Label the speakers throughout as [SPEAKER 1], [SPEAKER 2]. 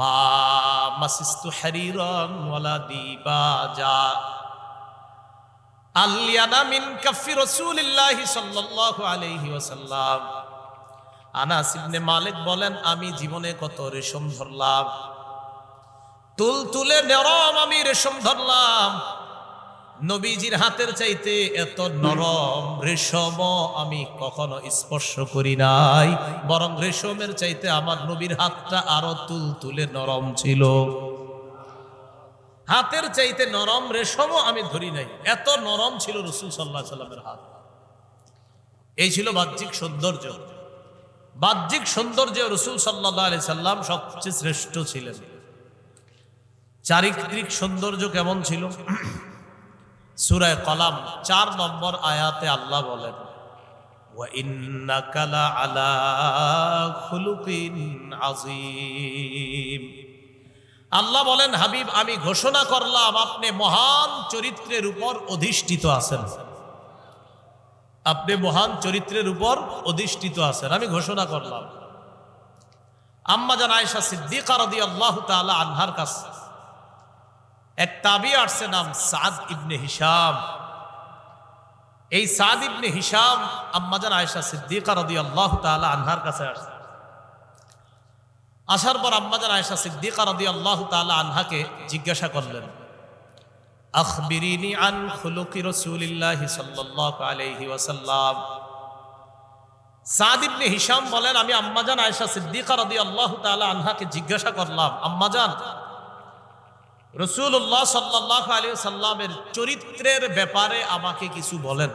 [SPEAKER 1] মা মাসিস্তু হারিরন ওয়ালা দিবাজা আলিয়ানা মিন কাফি রাসূলিল্লাহি সাল্লাল্লাহু আলাইহি ওয়াসাল্লাম। আনাস ইবনে মালিক বলেন, আমি জীবনে কত রেশম ধরলাম। তুল তুলে নরম আমি রেশম ধরলাম। নবীজির হাতের চাইতে এত নরম রেশম আমি কখনো স্পর্শ করি নাই। বরং রেশমের চাইতে আমার নবীর হাতটা আরও তুল তুলে নরম ছিল। হাতের চাইতে নরম রেশমও আমি ধরি নাই। এত নরম ছিল রসুল সাল্লাহ সাল্লামের হাত। এই ছিল বাহ্যিক সৌন্দর্য। বাহ্যিক সৌন্দর্য রসুল সাল্লাহ আলি সাল্লাম সবচেয়ে শ্রেষ্ঠ ছিলেন। চারিত্রিক সৌন্দর্য কেমন ছিল? সুরায় কলাম চার নম্বর আয়াতে আল্লাহ বলেন আল্লাহ বলেন, হাবিব, আমি ঘোষণা করলাম, আপনি মহান চরিত্রের উপর অধিষ্ঠিত আছেন। আপনি মহান চরিত্রের উপর অধিষ্ঠিত আছেন। আমি ঘোষণা করলাম। আম্মা জান আয়সা সিদ্দিকার আল্লাহ তালা আনহার কাছে এক তাবি আসছে নাম সাদ ইবনে হিসাম এই সাদ ইবনে হিসাম আম্মাজান আয়েশা সিদ্দিকা রাদিয়াল্লাহু তাআলা আনহার কাছে আসছে। আসার পর আম্মাজান আয়েশা সিদ্দিকা রাদিয়াল্লাহু তাআলা আনহাকে জিজ্ঞাসা করলেন, আখবিরিনি আন খুলুকি রাসূলিল্লাহি সাল্লাল্লাহু আলাইহি ওয়াসাল্লাম। সাদ ইবনে হিসাম বলেন, আমি আম্মাজান আয়েশা সিদ্দিকা রদি আল্লাহ তাআলা আনহাকে জিজ্ঞাসা করলাম আম্মাজান রসুল্লাহ সাল্লাহ আলী সাল্লামের চরিত্রের ব্যাপারে আমাকে কিছু বলেন।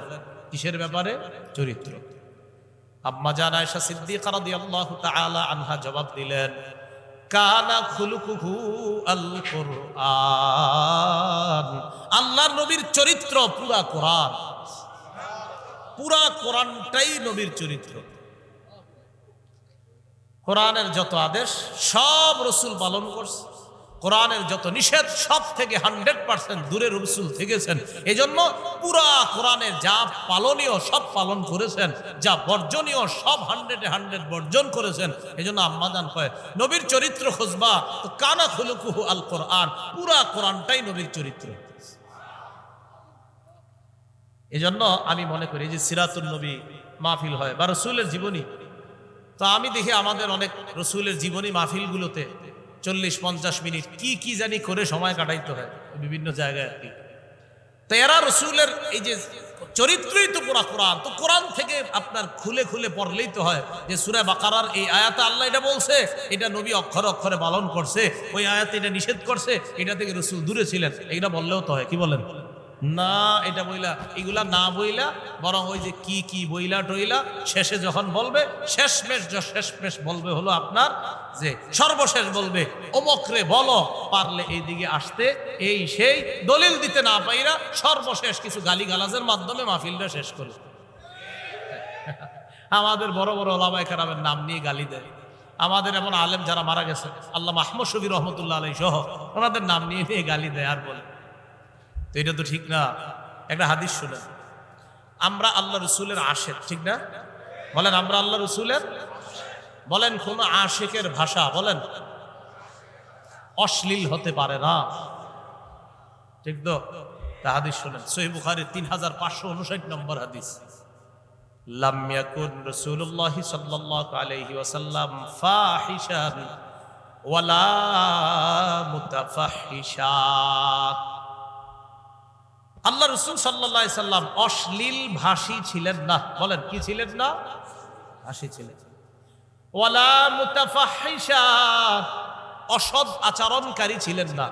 [SPEAKER 1] কিসের ব্যাপারে? চরিত্র। আম্মা জান আয়েশা সিদ্দিকা রাদিয়াল্লাহু তাআলা আনহা জবাব দিলেন, কানা খুলুকুহু আল কোরআন আল্লাহর নবীর চরিত্র পুরা কোরআন। পুরা কোরআনটাই নবীর চরিত্র। কোরআনের যত আদেশ সব রসুল পালন করছে। কোরআনের যত নিষেধ, সব থেকে হান্ড্রেড পার্সেন্ট দূরে রসুল থেকেছেন। এই জন্য পুরা কোরআনের যা পালনীয়, সব পালন করেছেন, যা বর্জনীয়, সব হান্ড্রেডে হান্ড্রেড বর্জন করেছেন। এই জন্য আম্মাদান কয় নবীর চরিত্র খুঁজবা তো কানা খুলুকুহু আল কোরআন, পুরা কোরআনটাই নবীর চরিত্র। এজন্য আমি মনে করি যে সিরাতুল নবী মাহফিল হয়, বা রসুলের জীবনী। তো আমি দেখি আমাদের অনেক রসুলের জীবনী মাহফিলগুলোতে চল্লিশ, পঞ্চাশ মিনিট কি কি জানি করে সময় কাটাইতে হয় বিভিন্ন জায়গায় আর কি। তো এরা রসুলের এই যে চরিত্রই তো পুরা কোরআন। তো কোরআন থেকে আপনার খুলে খুলে পড়লেই তো হয় যে সুরে বাকারার এই আয়াতে আল্লাহ এটা বলছে, এটা নবী অক্ষরে অক্ষরে পালন করছে, ওই আয়াতে এটা নিষেধ করছে, এটা থেকে রসুল দূরে ছিলেন। এইটা বললেও তো হয়, কি বলেন? না, এটা বইলা, এগুলা না বইলা, বরং ওই যে কি কি বইলা টইলা, শেষে যখন বলবে, শেষমেশ শেষমেশ বলবে হলো আপনার যে সর্বশেষ বলবে অমকরে বলো, পারলে এই দিকে আসতে, এই সেই দলিল দিতে না পাইরা সর্বশেষ কিছু গালি গালাজের মাধ্যমে মাহফিলটা শেষ করে। আমাদের বড় বড় ওলামায় কারামের নাম নিয়ে গালি দেয়। আমাদের এমন আলেম যারা মারা গেছে, আল্লাহ মাহমুদ শবির রহমতুল্লাহ আলাই সহ, ওনাদের নাম নিয়ে নিয়ে গালি দেয় আর বলে। তো এটা তো ঠিক না। একটা হাদিস শুনেন। আমরা আল্লাহ রসুলের আশেক, ঠিক না? বলেন, আমরা আল্লাহ রসুলের? বলেন, কোন আশেকের ভাষা, বলেন। অশ্লীল হতে পারে না। ঠিক তো? হাদিস শুনেন। সহি বুখারি তিন হাজার পাঁচশো উনষাট নম্বর হাদিস। লাম ইয়াকুন রাসূলুল্লাহ সাল্লাল্লাহু আলাইহি ওয়াসাল্লাম ফাহিশান ওয়ালা মুতাফাহিশা আল্লাহ রসুল সাল্লাহ সাল্লাম অশ্লীল ভাষী ছিলেন না। বলেন, কি ছিলেন না? ভাষী ছিলেন। ওয়ালা মুতাফাহিসা অসৎ আচরণকারী ছিলেন না।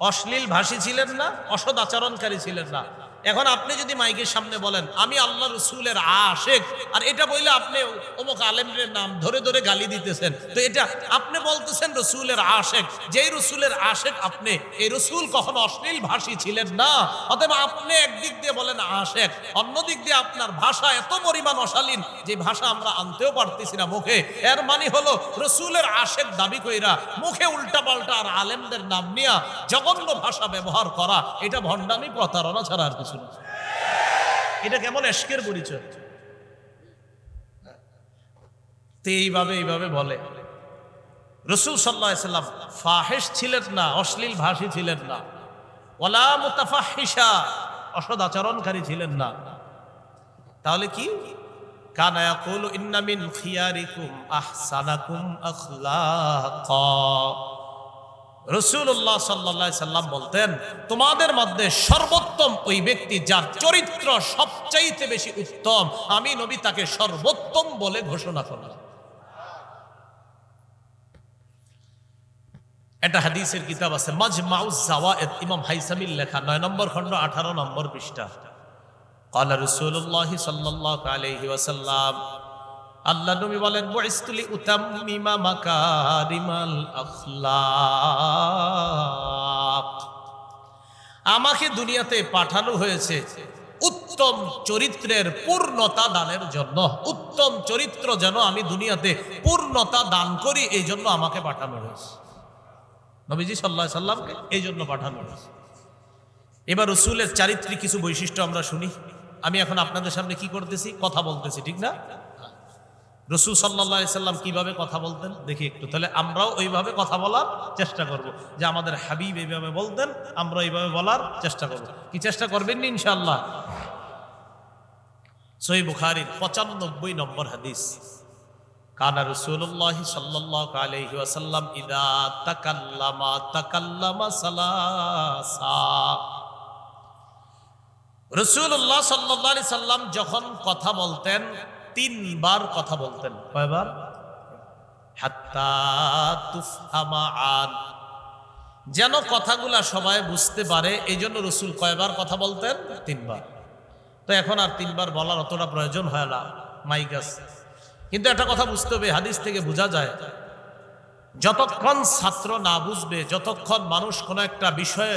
[SPEAKER 1] অশ্লীল ভাষী ছিলেন না, অসৎ আচরণকারী ছিলেন না। এখন আপনি যদি মাইকের সামনে বলেন, আমি আল্লাহ রসুলের আশেক। আর এটা বললে আপনি অমুক আলেমের নাম ধরে ধরে গালি দিতেছেন। তো এটা আপনি বলতেছেন রসুলের আশেক। যেই রসুলের আশেক আপনি, এই রসুল কখনো অশ্লীল ভাষী ছিলেন না। অতএব আপনি একদিক দিয়ে বলেন আশেক অন্য দিক দিয়ে আপনার ভাষা এত পরিমাণ অশালীন যে ভাষা আমরা আনতেও পারতেছি না মুখে। এর মানে হলো রসুলের আশেক দাবি কইরা মুখে উল্টা পাল্টা আর আলেমদের নাম নিয়া জঘন্য ভাষা ব্যবহার করা, এটা ভণ্ডামি প্রতারণা ছাড়া আর কিছু না এটা কেমন এশকের পরিচয়। তো এইভাবে এইভাবে বলে। রসুল ফাহেশ ছিলেন না, অশ্লীল ভাষী ছিলেন না। ওলা মুতাফাহিসা অসদ আচরণকারী ছিলেন না। তাহলে কি? কানা ইয়াকুলু, ইন্না খিয়ারিকুম আহসানাকুম আখলাকা। রসুল্লাহ সাল্লা সাল্লাম বলতেন তোমাদের মধ্যে সর্বোত্তম ওই ব্যক্তি যার চরিত্র সবচাইতে বেশি উত্তম আমি নবী তাকে সর্বোত্তম বলে ঘোষণা করলাম একটা হাদিসের কিতাব আছে মাজমাউজ জাওয়ায়েদ ইমাম হাইসামিল লেখা নয় নম্বর খণ্ড আঠারো নম্বর পৃষ্ঠা قال رسول الله صلى الله عليه وسلم আল্লাহ নবী বলেন বইস্তুলি উতাম্মিমা মাকারিমাল আখলাক। আমাকে দুনিয়াতে পাঠানো হয়েছে উত্তম চরিত্রের পূর্ণতা দানের জন্য। উত্তম চরিত্র যেন আমি দুনিয়াতে পূর্ণতা দান করি, এই জন্য আমাকে পাঠানো হয়েছে। নবীজি সাল্লাহ সাল্লামকে এই জন্য পাঠানো হয়েছে। এবার রসুলের চারিত্রিক কিছু বৈশিষ্ট্য আমরা শুনি। আমি এখন আপনাদের সামনে কি করতেছি? কথা বলতেছি, ঠিক না? রসুল সাল্লাহ সাল্লাম কীভাবে কথা বলতেন? দেখি একটু। তাহলে আমরাও ওইভাবে কথা বলার চেষ্টা করব। যে আমাদের হাবিব এইভাবে বলতেন আমরা এইভাবে বলার চেষ্টা করব। কি চেষ্টা করবেন নি ইনশাল্লাহ সই বুখারির পঁচানব্বই নম্বর হাদিস। কানা রসুল্লাহ সাল্লাহ আলহি ওয়াসাল্লাম ইদা তাকাল্লামা তাকাল্লামা সালাসা। রসুল্লাহ সাল্লাহ সাল্লাম যখন কথা বলতেন তিনবার কথা বলতেন। কয়বার? যেন কথাগুলা সবাই বুঝতে পারে এই জন্য রসুল কয়বার কথা বলতেন? তিনবার। তো এখন আর তিনবার বলার অতটা প্রয়োজন হয় না মাইক আছে কিন্তু একটা কথা বুঝতে হবে হাদিস থেকে বোঝা যায় যতক্ষণ ছাত্র না বুঝবে যতক্ষণ মানুষ কোনো একটা বিষয়ে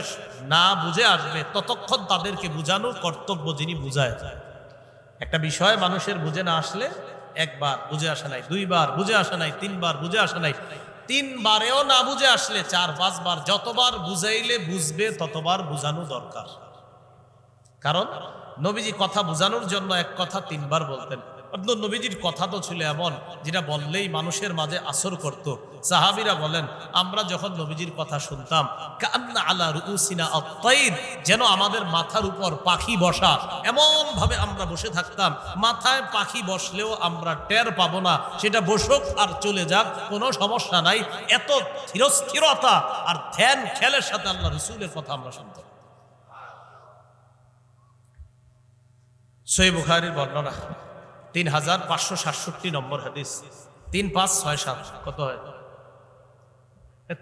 [SPEAKER 1] না বুঝে আসবে ততক্ষণ তাদেরকে বুঝানো কর্তব্য যিনি বুঝায়। একটা বিষয় মানুষের বুঝে না আসলে একবার বুঝে আসা নাই, দুইবার বুঝে আসা নাই, তিনবার বুঝে আসা নাই। তিনবারেও না বুঝে আসলে চার, পাঁচবার, যতবার বুঝাইলে বুঝবে, ততবার বুঝানো দরকার। কারণ নবীজি কথা বুঝানোর জন্য এক কথা তিনবার বলতেন। অর্থাৎ নবীজির কথা তো ছিল এমন, যেটা বললেই মানুষের মাঝে আসর করত। সাহাবিরা বলেন, আমরা যখন নবীজির কথা শুনতাম, কান্না আলা রুসিনা আত্মাইর যেন আমাদের মাথার উপর পাখি বসা এমন ভাবে আমরা বসে থাকতাম। মাথায় পাখি বসলেও আমরা টের পাবো না, সেটা বসুক আর চলে যাক, কোনো সমস্যা নাই। এত স্থিরস্থিরতা আর ধ্যান খেলের সাথে আল্লাহ রসুলের কথা আমরা শুনতাম। সই বুখারির বর্ণনা। তিন হাজার পাঁচশো সাতষট্টি নম্বর হাদিস। তিন পাঁচ ছয় সাত, কত হয়?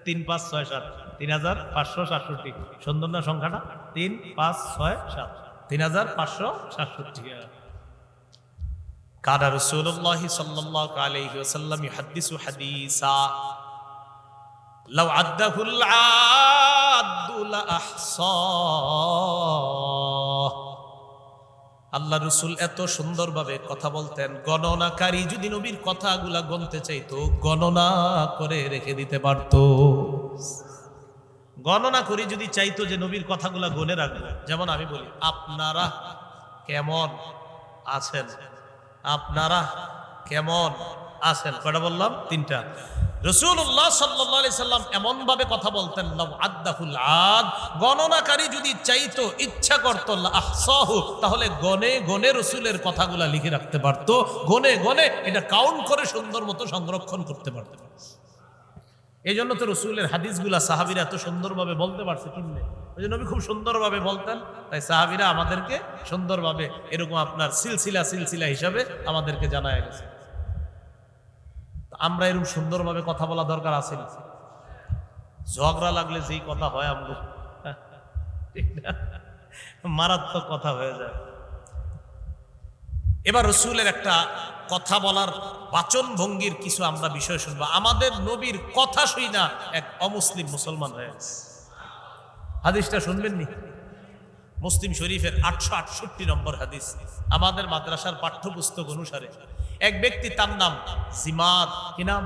[SPEAKER 1] তিন পাঁচ ছয় সাত তিন হাজার পাঁচশো সাতষট্টি। সুন্দর না সংখ্যাটা? তিন পাঁচ ছয় সাত তিন হাজার পাঁচশো সাতষট্টি। কাদা রসুল্লাহ সাল্লাহ আলাইহি ওসাল্লাম ইহাদ্দিসু হাদিসা, লাউ আদ্দাহুল আদ্দুল আহসা। আল্লাহ রসুল এত সুন্দরভাবে কথা বলতেন, গণনাকারী যদি নবীর কথাগুলা গণতে চাইতো, গণনা করে রেখে দিতে পারত। গণনা করে যদি চাইতো যে নবীর কথাগুলা গনে রাখব। যেমন আমি বলি, আপনারা কেমন আছেন? আপনারা কেমন আছেন। কয়টা বললাম? তিনটা। রসুল্লাহ সাল্লাহ সাল্লাম কথা বলতেন গণনাকারী যদি চাইতো, ইচ্ছা করতো তাহলে গনে গনে রসুলের কথাগুলা লিখে রাখতে পারতো। গনে গনে এটা কাউন্ট করে সুন্দর মতো সংরক্ষণ করতে পারতো। এই জন্য তো রসুলের হাদিসগুলা সাহাবিরা এত সুন্দরভাবে বলতে পারছে, কিনলে। ওই জন্য নবী খুব সুন্দরভাবে বলতেন। তাই সাহাবিরা আমাদেরকে সুন্দরভাবে এরকম আপনার সিলসিলা সিলসিলা হিসাবে আমাদেরকে জানায় গেছে। আমরা এরকম সুন্দরভাবে কথা বলা দরকার আছে না? ঝগড়া লাগলে যেই কথা হয় আমগো। ঠিক না? মারাত্মক কথা হয়ে যায়। এবার রসুলের একটা কথা বলার বাচন ভঙ্গির কিছু আমরা বিষয় শুনব। আমাদের নবীর কথা শুই না এক অমুসলিম মুসলমান হয়ে গেছে। হাদিসটা শুনবেন নি মুসলিম শরীফের আটশো আটষট্টি নম্বর হাদিস। আমাদের মাদ্রাসার পাঠ্যপুস্তক অনুসারে এক ব্যক্তি তার নাম জিমাদ। কি নাম?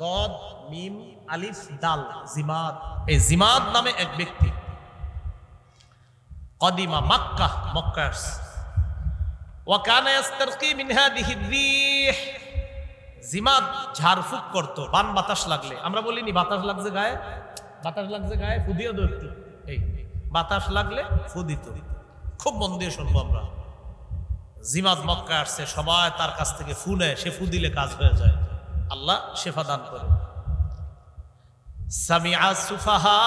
[SPEAKER 1] দদ মিম, আলিফ, দাল, জিমাদ। এই জিমাদ নামে এক ব্যক্তি। কদিমা মাক্কা মক্কাস ওয়াকানা ইস্তারকি মিন হাদিহি রিহ। জিমাদ ঝাড়ফুঁক করত, বান বাতাস লাগলে। আমরা বলিনি, বাতাস লাগছে গায়ে? বাতাস লাগছে গায়ে ফুদিও দিত এই, বাতাস লাগলে ফুদিত। খুব মন দিয়ে শুনব আমরা। জিমাদ মক্কা আসছে, সবাই তার কাছ থেকে ফু সে ফু দিলে কাজ হয়ে যায়। আল্লাহ শেফা দান করে সুফাহা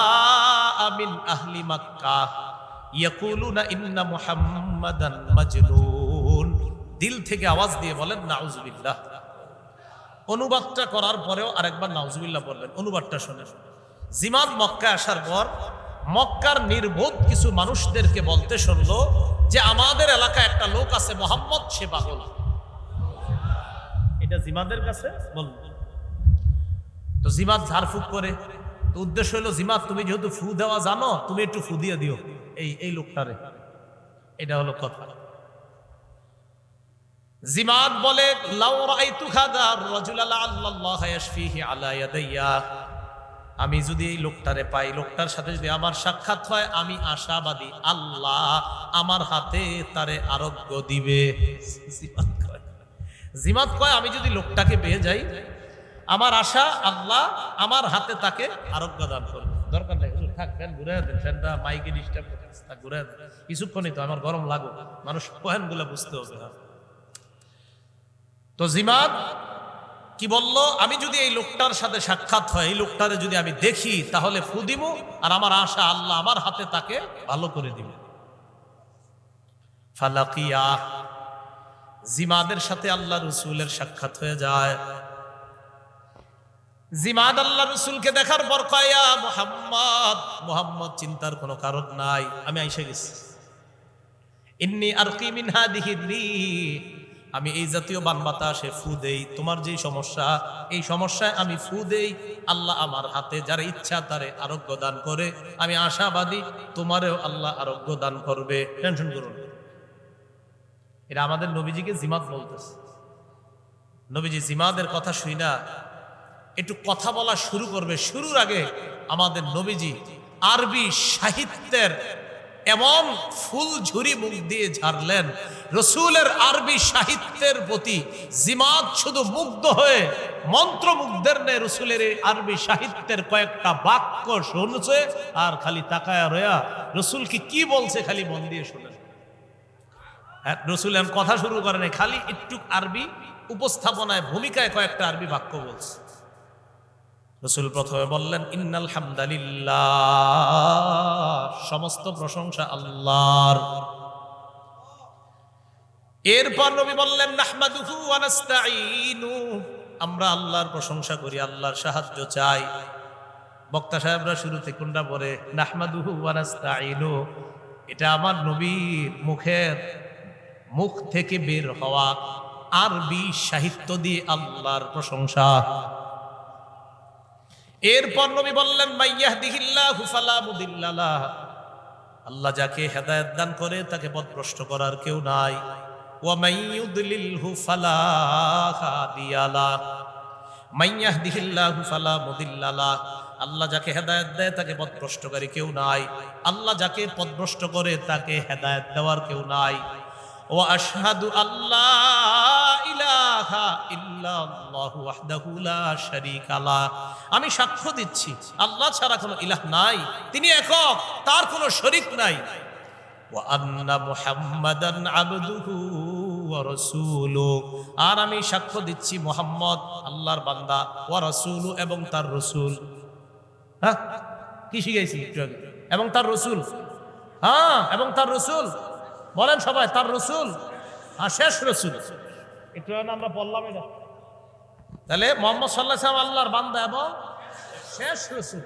[SPEAKER 1] মিন আহলি মাক্কা, ইয়াকুলুনা ইন্না মুহাম্মাদান মাজনুন। দিল থেকে আওয়াজ দিয়ে বলেন, নাউজুবিল্লাহ। অনুবাদটা করার পরেও আরেকবার নাউজুবিল্লাহ বলবেন অনুবাদটা শুনে। জিমাদ মক্কা আসার পর মক্কার নির্বোধ কিছু মানুষদেরকে বলতে শুনলো যে আমাদের এলাকায় একটা লোক আছে মোহাম্মদ সে পাগল এটা জিমাদের কাছে? বলল তো জিমাত ঝাড়ফুক করে। তো উদ্দেশ্য হলো জিমাত তুমি যেহেতু ফু দেওয়া জানো তুমি একটু ফু দিয়ে দিও এই এই লোকটারে। এটা হলো কথা। জিমাত বলে লাউ রাআইতু খাদা রাজুলা লাল্লাল্লাহ ইয়াশফিহি আলা ইয়াদাইয়া। আমি যদি এই লোকটারে পাই, লোকটার সাথে যদি আমার সাক্ষাৎ হয়, আমি আশাবাদী। আল্লাহ আমার হাতে তারে আরোগ্য দিবে। জিমাত কয়। আমি যদি লোকটাকে পেয়ে যাই, আমার আশা, আল্লাহ আমার হাতে তাকে আরোগ্য দান করবে। দরকার নেই থাক, ফ্যান ঘুরে দেন, ফ্যানটা মাইকে ডিস্টার্ব করতেছে ঘুরে দেন। কিছুক্ষণই তো, আমার গরম লাগুক। মানুষ পয়েন্টগুলো বুঝতে হবে তো জিমাদ কি বলল? আমি যদি এই লোকটার সাথে সাক্ষাৎ হয়, এই লোকটারে যদি আমি দেখি, তাহলে ফু দিব আর আমার আশা আল্লাহ আমার হাতে তাকে ভালো করে দিবে। ফালাকিয়া, জিমাদের সাথে আল্লাহ রসুলের সাক্ষাৎ হয়ে যায়। জিমাদ আল্লাহ রসুলকে দেখার পর কয়া মোহাম্মদ মোহাম্মদ চিন্তার কোনো কারণ নাই, আমি আইসে গেছি। ইন্নি আর কি মিনহা দিহিদ্রি আমি এই জাতীয় বান বাতাসে ফু দেই, তোমার যেই সমস্যা, এই সমস্যায় আমি ফু দেই। আল্লাহ আমার হাতে যারা ইচ্ছা, তারে আরোগ্য দান করে। আমি আশাবাদী, তোমারেও আল্লাহ আরোগ্য দান করবে। টেনশন করুন। এটা আমাদের নবীজিকে জিমাত বলতেছে। নবীজি জিমাদের কথা শুই না, একটু কথা বলা শুরু করবে। শুরুর আগে আমাদের নবীজি আরবি সাহিত্যের এমন ফুল ঝুরি মুখ দিয়ে ঝাড়লেন। রসুলের আরবি সাহিত্যের প্রতি জিমাত শুধু মুগ্ধ হয়ে মন্ত্রমুগ্ধের নে রসুলের আরবি সাহিত্যের কয়েকটা বাক্য শুনছে আর খালি তাকায়া রয়া রসুল কি কি বলছে খালি মন দিয়ে শুনেন। হ্যাঁ, রসুল কথা শুরু করে নাই খালি একটু আরবি উপস্থাপনায় ভূমিকায় কয়েকটা আরবি বাক্য বলছে। রসুল প্রথমে বললেন, ইন্নাল হামদালিল্লাহ। সমস্ত প্রশংসা আল্লাহর। এরপর নবী বললেন, নাহমাদুহু ওয়া নাস্তাঈনু। আমরা আল্লাহর প্রশংসা করি, আল্লাহর সাহায্য চাই। বক্তা সাহেবরা শুরুতে কোনটা পরে নাহমাদুহু ওয়া নাস্তাঈনু। এটা আমার নবীর মুখের মুখ থেকে বের হওয়া আরবি সাহিত্য দিয়ে আল্লাহর প্রশংসা। এরপর নবী বললেন আল্লাহ যাকে হেদায়েত দান করে, তাকে পথভ্রষ্ট করার কেউ নাই। আল্লাহ যাকে হেদায়েত দেয়, তাকে পথভ্রষ্টকারী কেউ নাই। আল্লাহ যাকে পথভ্রষ্ট করে, তাকে হেদায়েত দেওয়ার কেউ নাই। ও আশহাদু আল্লাহ ইলাহা ইল্লাল্লাহু ওয়াহদাহু লা শারীকা লা। আমি সাক্ষ্য দিচ্ছি, আল্লাহ ছাড়া কোনো ইলাহ নাই, তিনি একক, তার কোনো শরীক নাই। ওয়া আন্না মুহাম্মাদান আবদুহু আর আমি সাক্ষ্য দিচ্ছি মুহাম্মদ, আল্লাহর বান্দা, ওয়া রাসূলু এবং তার রাসূল। হ্যাঁ? কি শিখাইছি এবং তার রসুল। হ্যাঁ এবং তার রসুল। বলেন সবাই তার রসুল আর শেষ রসুল। একটু আমরা বললাম এটা। তাহলে মোহাম্মদ সাল্লাহ সাল্লাম আল্লাহর বান্দা এবং শেষ রসুল।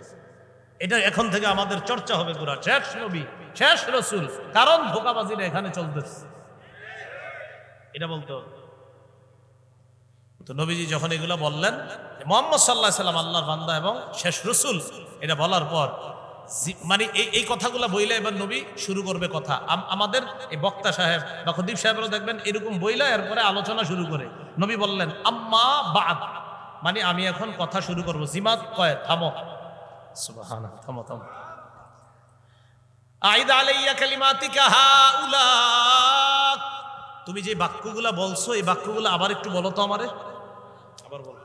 [SPEAKER 1] এটা এখন থেকে আমাদের চর্চা হবে পুরা। শেষ নবী শেষ রসুল। কারণ ধোকাবাজিরা এখানে চলতেছে। এটা বলতে তো নবীজি যখন এগুলো বললেন মোহাম্মদ সাল্লাহ সাল্লাম আল্লাহর বান্দা এবং শেষ রসুল এটা বলার পর মানে এই এই কথাগুলো বইলে এবার নবী শুরু করবে কথা। আমাদের এই বক্তা সাহেব বা খদীপ সাহেবরা দেখবেন এরকম বইলা এরপরে আলোচনা শুরু করে। নবী বললেন, আম্মা বাদ। মানে আমি এখন কথা শুরু করব। জিমাত কয়, থামো। সুবাহানা থামো থামো। আইদা আলাইয়া কালিমাতিকা হাউলা। তুমি যে বাক্যগুলা বলছো, এই বাক্যগুলো আবার একটু বলো তো আমারে। আবার বলো।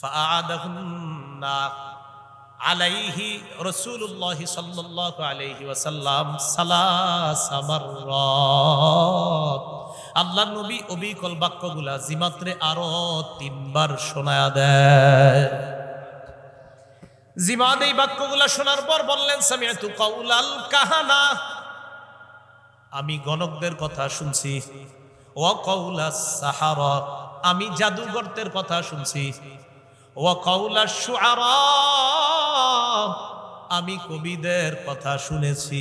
[SPEAKER 1] ফাআদাহুন্না আলাইহি রসুল্লাহ সাল্লাহ আলাইহি ওয়াসাল্লাম সালাসামার আল্লাহ নবী অবিকল বাক্যগুলা জিমাত্রে আরও তিনবার শোনায়া দেয়। জিমাদ এই বাক্যগুলা শোনার পর বললেন সামিয়াতু কাউলাল কাহানা? আমি গণকদের কথা শুনছি। ও কৌলা সাহার? আমি জাদুগরদের কথা শুনছি। আমি কবিদের কথা শুনেছি।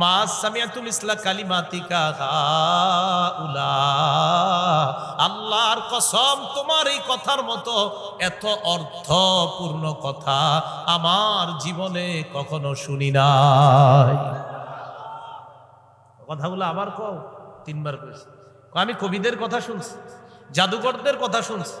[SPEAKER 1] মা সামিয়াতুল ইসলা কালিমাতিকা উলা আল্লাহর কসম, তোমার এই কথার মতো এত অর্থপূর্ণ কথা আমার জীবনে কখনো শুনি নাই। কথাগুলো আবার কও, তিনবার কইছি। আমি কবিদের কথা শুনছি, জাদুকরদের কথা শুনছি।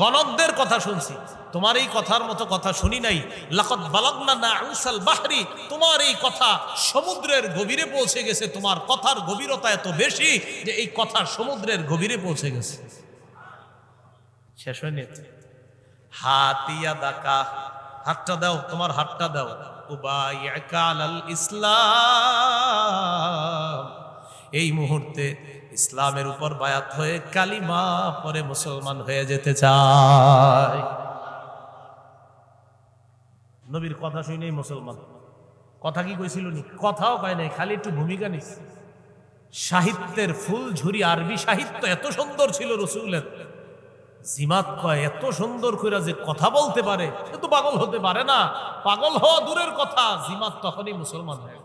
[SPEAKER 1] গণকদের কথা শুনছি। তোমার এই কথার মতো কথা শুনি নাই। লাকত বালাগনা না আউসাল বাহরি তোমার এই কথা সমুদ্রের গভীরে পৌঁছে গেছে। তোমার কথার গভীরতা এত বেশি যে এই কথা সমুদ্রের গভীরে পৌঁছে গেছে। শেষ হয়নি হাতিয়া দাকা হাতটা দাও তোমার হাতটা দাও। উবাইয়াকা আলাল ইসলাম। এই মুহূর্তে ইসলামের উপর বায়াত হয়ে কালিমা পরে মুসলমান হয়ে যেতে চায়। নবীর কথা শুনেই মুসলমান। কথা কি কইছিল নি? কথাও কয় নাই, খালি একটু ভূমিকা নিস। সাহিত্যের ফুল ঝুরি আরবি সাহিত্য এত সুন্দর ছিল রসুলের। জিমাত কয়, এত সুন্দর করে যে কথা বলতে পারে, সে তো পাগল হতে পারে না। পাগল হওয়া দূরের কথা, জিমাত তখনই মুসলমান হয়ে।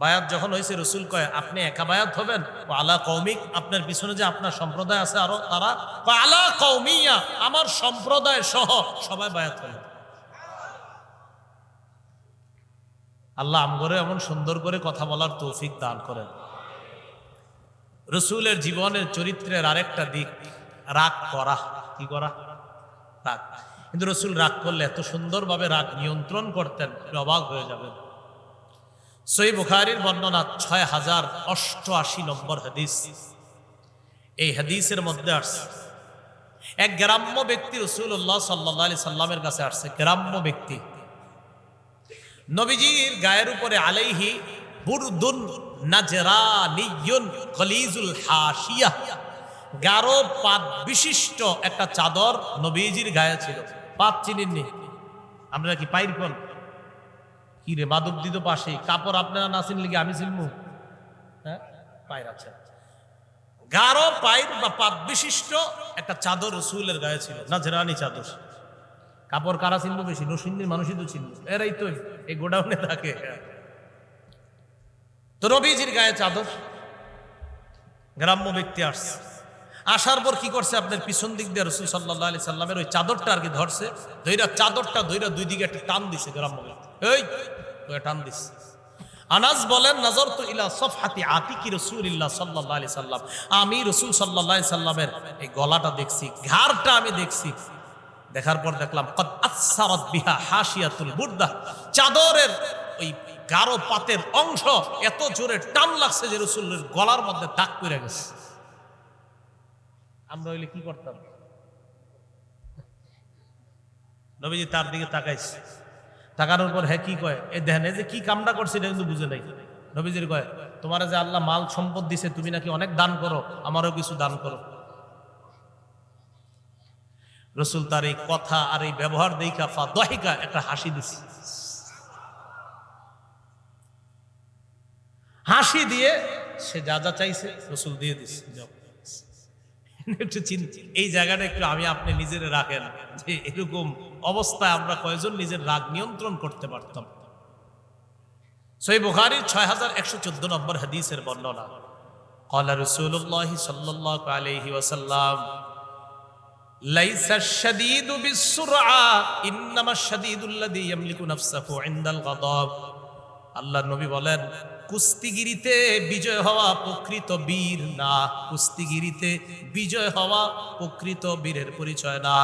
[SPEAKER 1] বায়াত যখন হয়েছে রসুল কয়, আপনি একা বায়াত হবেন? ও, আলা কৌমিক, আপনার পিছনে যে আপনার সম্প্রদায় আছে, আরও তারা আলা কৌমিয়া, আমার সম্প্রদায় সহ সবাই বায়াত হলেন আল্লাহ আমগরে এমন সুন্দর করে কথা বলার তৌফিক দান করেন। রসুলের জীবনের চরিত্রের আরেকটা দিক, রাগ করা। কি করা? রাগ। কিন্তু রসুল রাগ করলে এত সুন্দরভাবে রাগ নিয়ন্ত্রণ করতেন অবাক হয়ে যাবেন। সই বুখারির বর্ণনা ছয় হাজার অষ্টআশি নম্বর হাদিস। এই হাদিসের মধ্যে আসছে, এক গ্রাম্য ব্যক্তি রসুল্লাহ সাল্লাহ আলি সাল্লামের কাছে আসছে, গ্রাম্য ব্যক্তি। নবীজির গায়ের উপরে আলাইহি বুরদুন নাজরানিয়ুন গলিজুল হাসিয়া গারো পাত বিশিষ্ট একটা চাদর নবীজির গায়ে ছিল। পাত চিনেননি। আপনারা কি পাইর কোন কি রে, মাদক দিত পাশে। কাপড় আপনারা না চিনলে কি আমি চিনবো হ্যাঁ? পায়ের আছে গারো পাইর বা পাত বিশিষ্ট একটা চাদর রসুলের গায়ে ছিল নাজরানি চাদর। কাপড় কারা চিনবো বেশি? নসিন্দির মানুষই তো চিনবো এরাই তো এই গোডাউনে থাকে। তো রবিজির গায়ে চাদর। গ্রাম্য ব্যক্তি আসছে। আসার পর কি করছে আপনার পিছন দিক দিয়ে রসুল সাল্লাহ আলি সাল্লামের ওই চাদরটা আর কি ধরছে। ধৈরা চাদরটা ধৈরা দুই দিকে একটা টান দিছে গ্রাম্য ব্যক্তি। আলি সাল্লাম। আমি সাল্লামের এই গলাটা দেখছি আমি দেখছি। দেখার পর দেখলাম চাদরের ওই গারো পাতের অংশ এত জোরে টান লাগছে যে রসুলের গলার মধ্যে দাগ পড়ে গেছে। আমরা কি করতাম? নবীজি তার দিকে তাকাইছে। তাকানোর পর হ্যাঁ কি কয়? এ দেখেন যে কি কামটা করছে এটা কিন্তু বুঝে নাই। নবীজির কয়, তোমার যে আল্লাহ মাল সম্পদ দিছে, তুমি নাকি অনেক দান করো, আমারও কিছু দান করো। রসুল তার এই কথা আর এই ব্যবহার দেখা ফা দহিকা একটা হাসি দিছে। হাসি দিয়ে সে যা যা চাইছে রসুল দিয়ে দিছে। একটু চিন- এই জায়গাটা একটু আমি আপনি নিজের রাখেন যে এরকম অবস্থায় আমরা কয়জন নিজের রাগ নিয়ন্ত্রণ করতে পারতাম সই বুখারির ছয় হাজার একশো চোদ্দ নম্বর হাদিসের বর্ণনা قال رسول الله صلى الله عليه وسلم ليس الشديد بالسرعة إنما الشديد الذي يملك نفسه عند الغضب আল্লাহ নবী বলেন কুস্তিগিরিতে বিজয় হওয়া প্রকৃত বীর না কুস্তিগিরিতে বিজয় হওয়া প্রকৃত বীরের পরিচয় না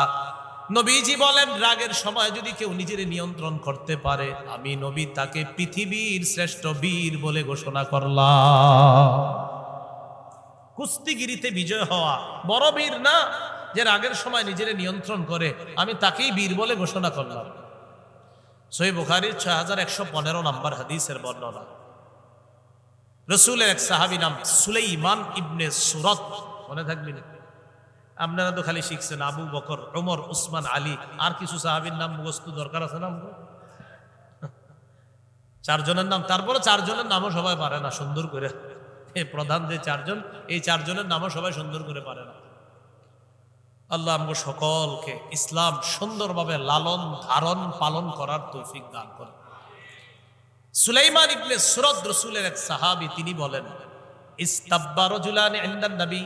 [SPEAKER 1] নবীজি বলেন, রাগের সময় যদি কেউ নিজের নিয়ন্ত্রণ করতে পারে, আমি নবী তাকে পৃথিবীর শ্রেষ্ঠ বীর বলে ঘোষণা করলাম। কুস্তিগিরিতে বিজয় হওয়া বড় বীর না, যে রাগের সময় নিজের নিয়ন্ত্রণ করে, আমি তাকেই বীর বলে ঘোষণা করলাম। সই বুখারির ছয় হাজার একশো পনেরো নম্বর হাদিসের বর্ণনা। রসুলের এক সাহাবি নাম সুলেইমান ইবনে সুরত, মনে থাকবি না আপনারা তো খালি শিখছেন আবু বকর, ওমর, উসমান, আলী, আর কিছু সাহাবির নাম মুখস্থ দরকার আছে না চারজনের নাম, তারপরে চারজনের নামও সবাই পারে না, সুন্দর করে। প্রধান যে চারজন, এই চারজনের নামও সবাই সুন্দর করে পারে না। আল্লাহ আমাকে সকলকে ইসলাম সুন্দরভাবে লালন, ধারণ, পালন করার তৌফিক দান করে সুলাইমান ইবনে সুরদ রসুলের এক সাহাবি, তিনি বলেন নবী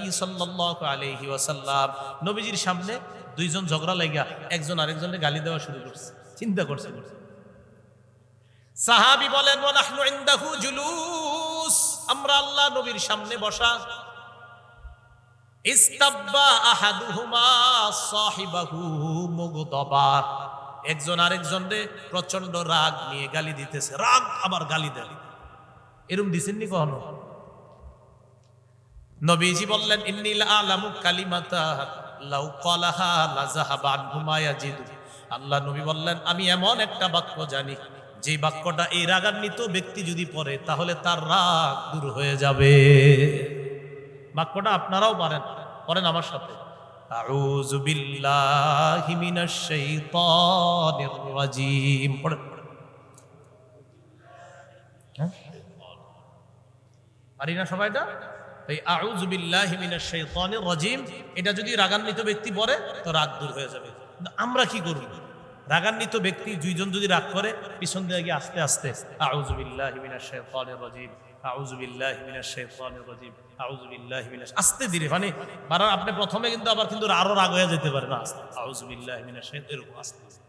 [SPEAKER 1] নবীজির সামনে দুইজন ঝগড়া লাগা একজন আরেকজনের গালি দেওয়া শুরু করছে, চিন্তা করছে। সাহাবি বলেন আমরা আল্লাহ নবীর সামনে বসা। ইস্তাব্বা আহাদুহুমা সাহিবাহু একজন প্রচণ্ড রাগ নিয়ে গালি দিতেছে। রাগ আবার গালি দেয়। এরম দিছেননি কখনো? নবীজি বললেন, ইন্নিল আলামু কালিমাতা লাউ ক্বালাহা লাযাহাবা আনহু মা ইয়াজিদু। আল্লাহ নবী বললেন, আমি এমন একটা বাক্য জানি, যে বাক্যটা এই রাগান্বিত ব্যক্তি যদি পড়ে, তাহলে তার রাগ দূর হয়ে যাবে। বাক্যটা আপনারাও পারেন, পড়েন আমার সাথে। আউযু বিল্লাহি মিনাশ শাইতানির রাজীম। পড়েন হ্যাঁ? পারি না সবাইটা? তাই আউযু বিল্লাহি মিনাশ শাইতানির রাজীম। এটা যদি রাগান্বিত ব্যক্তি পড়ে তো রাগ দূর হয়ে যাবে। আমরা কি করব? রাগান্বিত ব্যক্তি দুইজন যদি রাগ করে, পিছন গিয়ে আস্তে আস্তে, আউযু বিল্লাহি মিনাশ শাইতানির রাজীম আস্তে ধীরে মানে বারবার, আপনি প্রথমে কিন্তু আবার কিন্তু আরও রাগ হয়ে যেতে পারে। না, আস্তে, আউযু বিল্লাহি মিনাশ শাইতানির, এরকম আস্তে আস্তে।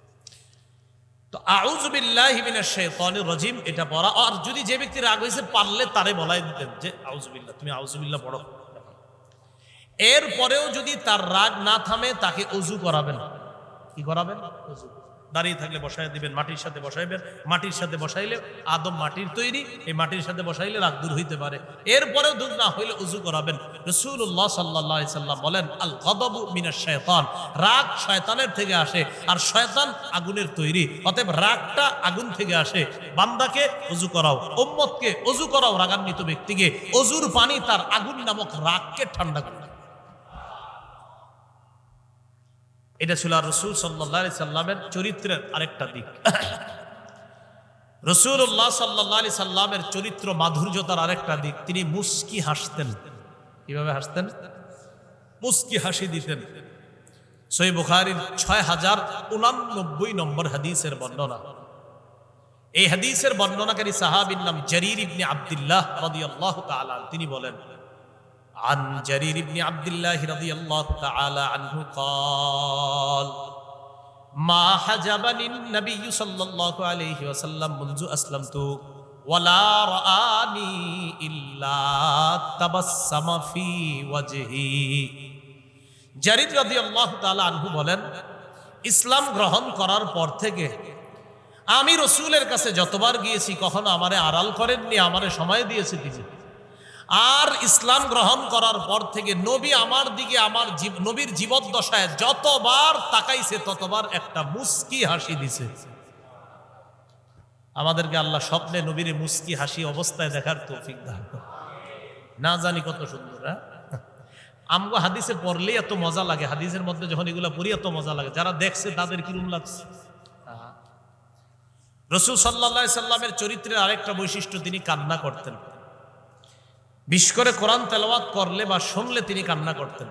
[SPEAKER 1] তো রাজীম, এটা পড়া। আর যদি যে ব্যক্তি রাগ হয়েছে, পারলে তারে বলাই দিতেন যে, আউযু বিল্লাহ, তুমি আউযু বিল্লাহ পড়ো। এরপরেও যদি তার রাগ না থামে, তাকে অজু করাবেন। কি করাবেন? অজু দাঁড়িয়ে থাকলে বসায় দিবেন, মাটির সাথে বসাইবেন। মাটির সাথে বসাইলে আদম মাটির তৈরি, এই মাটির সাথে বসাইলে রাগ দূর হইতে পারে। এরপরেও দূর না হইলে উজু করাবেন। রসুল্লাহ সাল্লাহ সাল্লাম বলেন, আল গদবু মিনার শয়তান। রাগ শয়তানের থেকে আসে, আর শয়তান আগুনের তৈরি। অতএব রাগটা আগুন থেকে আসে। বান্দাকে অজু করাও ওম্মতকে অজু করাও রাগান্বিত ব্যক্তিকে। অজুর পানি তার আগুন নামক রাগকে ঠান্ডা করে এটা ছিল আর রসুল সাল্লাহ সাল্লামের চরিত্রের আরেকটা দিক। রসুল্লাহ সাল্লাহ সাল্লামের চরিত্র মাধুর্যতার আরেকটা দিক। তিনি মুস্কি হাসতেন। কীভাবে হাসতেন? মুস্কি হাসি দিতেন। সই বুখারির ছয় হাজার উনানব্বই নম্বর হাদিসের বর্ণনা। এই হাদিসের বর্ণনাকারী সাহাবির নাম জরির ইবনে আব্দুল্লাহ তিনি বলেন عن جرير بن عبد الله رضي الله تعالى عنه قال ما حجبني النبي صلى الله عليه وسلم منذ أسلمت ولا رآني إلا تبسم في وجهي জারিদ রাদি আল্লাহ তালা আনহু বলেন ইসলাম গ্রহণ করার পর থেকে আমি রসুলের কাছে যতবার গিয়েছি কখনো আমারে আড়াল করেননি আমারে সময় দিয়েছে তিনি আর ইসলাম গ্রহণ করার পর থেকে নবী আমার দিকে আমার নবীর জীবদ্দশায় যতবার তাকাইছে, ততবার একটা মুস্কি হাসি দিছে। আমাদেরকে আল্লাহ স্বপ্নে নবীর মুস্কি হাসি অবস্থায় দেখার তৌফিক দান না জানি কত সুন্দর হ্যাঁ? আমগো হাদিসে পড়লে এত মজা লাগে। হাদিসের মধ্যে যখন এগুলো পড়ি, এত মজা লাগে। যারা দেখছে, তাদের কিরম লাগছে? রসুল সাল্লা সাল্লামের চরিত্রের আরেকটা বৈশিষ্ট্য, তিনি কান্না করতেন। বিশ করে কোরআন তেলাওয়াত করলে বা শুনলে তিনি কান্না করতেন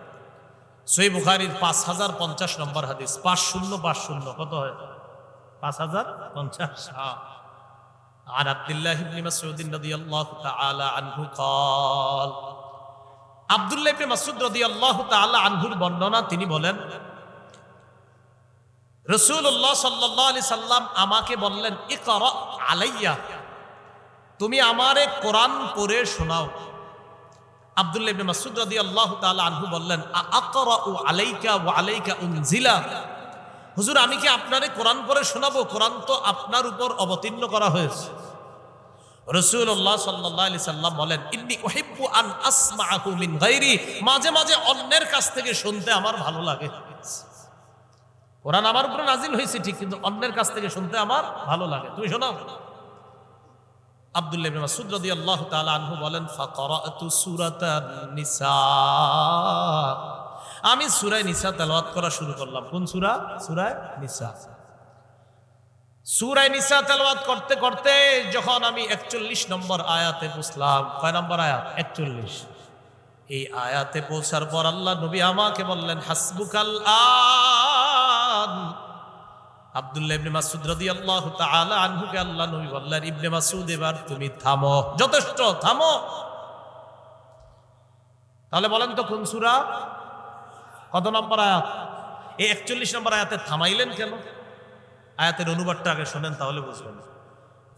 [SPEAKER 1] সই বুখারির পাঁচ হাজার পঞ্চাশ নম্বর হাদিস পাঁচ শূন্য পাঁচ শূন্য কত হয় পাঁচ হাজার পঞ্চাশ হ্যাঁ। عن عبد الله بن مسعود رضي الله تعالى عنه قال আব্দুল্লাহ ইবনে মাসউদ রাদিয়াল্লাহু তাআলা আনহুর বর্ণনা তিনি বলেন রাসূলুল্লাহ সাল্লাল্লাহু আলাইহি সাল্লাম আমাকে বললেন ইকরা আলাইয়া তুমি আমারে কোরআন পড়ে শোনাও আব্দুল্লাহ ইবনে মাসউদ রাদিয়াল্লাহু তাআলা আনহু বললেন আকরাউ আলাইকা ওয়া আলাইকা উনজিলা? হুজুর, আমি কি আপনারে কোরআন পড়ে শোনাবো? কোরআন তো আপনার উপর অবতীর্ণ করা হয়েছে। রসুল্লাহ সাল্লাহ আলি সাল্লাম বলেন, ইন্নি ওহিব্বু আন আসমাহু মিন গাইরি মাঝে মাঝে অন্যের কাছ থেকে শুনতে আমার ভালো লাগে। কোরআন আমার উপরে নাজিল হয়েছে ঠিক, কিন্তু অন্যের কাছ থেকে শুনতে আমার ভালো লাগে। তুমি শোনাও। আব্দুল্লাহ ইবনে মাসউদ রাদিয়াল্লাহু আনহু বলেন আমি সূরা নিসা তেলাওয়াত করা শুরু করলাম। কোন সূরা? সূরা নিসা। সূরা নিসা তেলাওয়াত করতে করতে যখন আমি 41 নম্বর আয়াতে পৌঁছলাম, কয় নম্বর আয়াত? 41 এই আয়াতে পৌঁছার পর আল্লাহ নবী আমাকে বললেন, হাসবুকাল আন আবদুল্লাহ ইবনে মাসুদ রাদিয়াল্লাহু তাআলা আনহুকে আল্লাহ নবী বললেন, ইবনে মাসুদ এবার তুমি থামো। যথেষ্ট, থামো। তাহলে বলেন তো কোন সূরা? কত নম্বর আয়াত? এই একচল্লিশ নম্বর আয়াতে থামাইলেন কেন? আয়াতের অনুবাদটা আগে শোনেন, তাহলে বুঝবেন।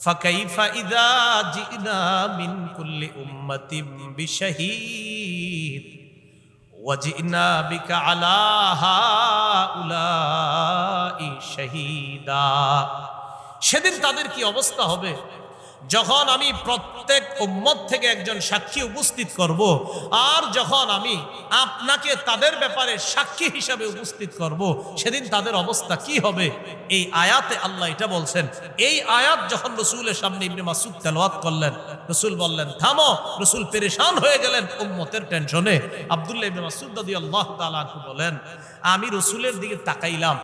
[SPEAKER 1] ফাকাইফা ইদা জিনা মিন কুল্লি উম্মতি বিশাহীদ। আলাহা সেদিন তাদের কি অবস্থা হবে? যখন আমি প্রত্যেক উম্মত থেকে একজন সাক্ষী উপস্থিত করব, আর যখন আমি আপনাকে তাদের ব্যাপারে সাক্ষী হিসাবে উপস্থিত করব, সেদিন তাদের অবস্থা কি হবে? এই আয়াতে আল্লাহ এটা বলছেন। এই আয়াত যখন রসুলের সামনে ইবনে মাসুদ তেলাওয়াত করলেন, রসুল বললেন, থামো, রসুল পেরেশান হয়ে গেলেন উম্মতের টেনশনে। আবদুল্লাহ ইবনে মাসুদ রাদিয়াল্লাহু তাআলা আনহু বলেন, আমি রসুলের দিকে তাকাইলাম।